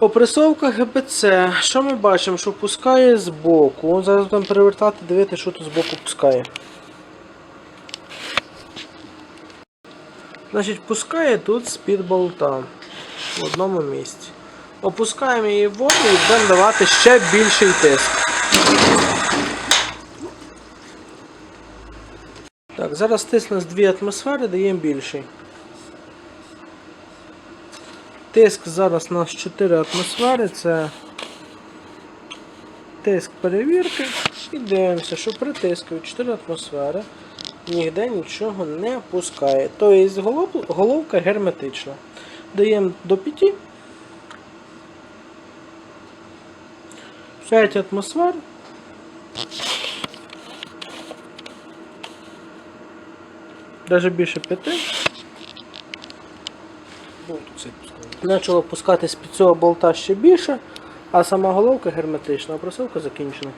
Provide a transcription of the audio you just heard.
Опресовка ГБЦ. Що ми бачимо? Що пускає з боку. Зараз будемо перевертати, дивитися, що тут з боку пускає. Значить, пускає тут з-під болта в одному місці. Опускаємо її в воду і будемо давати ще більший тиск. Так, зараз тиск з 2 атмосфери, даємо більший. Тиск зараз у нас 4 атмосфери, це тиск перевірки. І дивимося, що при тиску 4 атмосфери ніде нічого не пускає. Тобто голов- головка герметична. Даємо до 5. 5 атмосфер. Даже більше 5. Почало пускатись під цього болта ще більше, а сама головка герметична, а просилка закінчена.